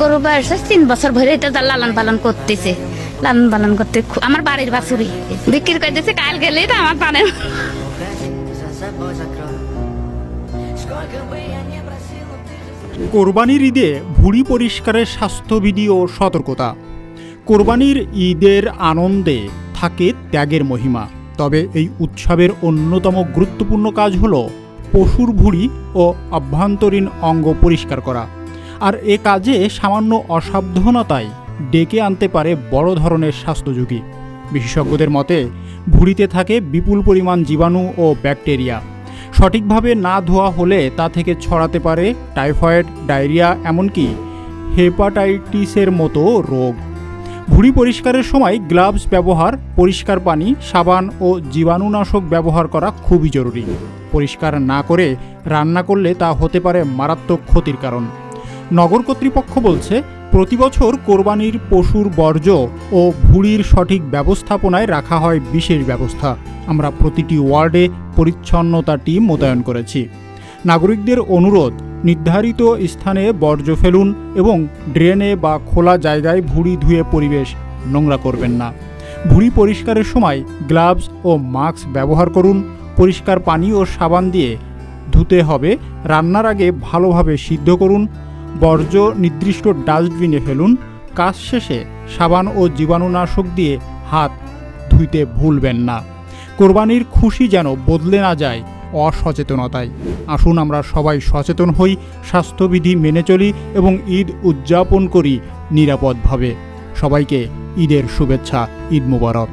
গরু বয়সে তিন বছর ভরে এটা তার লালন পালন করতেছে। লালন পালন করতে আমার বাড়ির বাসুরি বিক্রি করে দিয়েছে কাল গেলেই তো আমার পানের কোরবানির ঈদে ভুড়ি পরিষ্কারের স্বাস্থ্যবিধি ও সতর্কতা। কোরবানির ঈদের আনন্দে থাকে ত্যাগের মহিমা। তবে এই উৎসবের অন্যতম গুরুত্বপূর্ণ কাজ হল পশুর ভুঁড়ি ও অভ্যন্তরীণ অঙ্গ পরিষ্কার করা। আর এ কাজে সামান্য অসাবধানতায় ডেকে আনতে পারে বড় ধরনের স্বাস্থ্য ঝুঁকি বিশেষজ্ঞদের মতে, ভুঁড়িতে থাকে বিপুল পরিমাণ জীবাণু ও ব্যাকটেরিয়া। সঠিকভাবে না ধোয়া হলে তা থেকে ছড়াতে পারে টাইফয়েড, ডায়রিয়া, এমনকি হেপাটাইটিসের মতো রোগ। ভুঁড়ি পরিষ্কারের সময় গ্লাভস ব্যবহার, পরিষ্কার পানি, সাবান ও জীবাণুনাশক ব্যবহার করা খুবই জরুরি। পরিষ্কার না করে রান্না করলে তা হতে পারে মারাত্মক ক্ষতির কারণ। নগর কর্তৃপক্ষ বলছে, প্রতি বছর কোরবানির পশুর বর্জ্য ও ভুঁড়ির সঠিক ব্যবস্থাপনায় রাখা হয় বিশেষ ব্যবস্থা। আমরা প্রতিটি ওয়ার্ডে পরিচ্ছন্নতা টিম মোতায়েন করেছি। নাগরিকদের অনুরোধ, নির্ধারিত স্থানে বর্জ্য ফেলুন এবং ড্রেনে বা খোলা জায়গায় ভুঁড়ি ধুয়ে পরিবেশ নোংরা করবেন না। ভুঁড়ি পরিষ্কারের সময় গ্লাভস ও মাস্ক ব্যবহার করুন। পরিষ্কার পানি ও সাবান দিয়ে ধুতে হবে। রান্নার আগে ভালোভাবে সিদ্ধ করুন। বর্জ্য নির্দিষ্ট ডাস্টবিনে ফেলুন, কাজ শেষে সাবান ও জীবাণুনাশক দিয়ে হাত ধুইতে ভুলবেন না। কোরবানির খুশি যেন বদলে না যায় অসচেতনতায়। আসুন আমরা সবাই সচেতন হই, স্বাস্থ্যবিধি মেনে চলি এবং ঈদ উদযাপন করি নিরাপদভাবে। সবাইকে ঈদের শুভেচ্ছা, ঈদ মুবারক।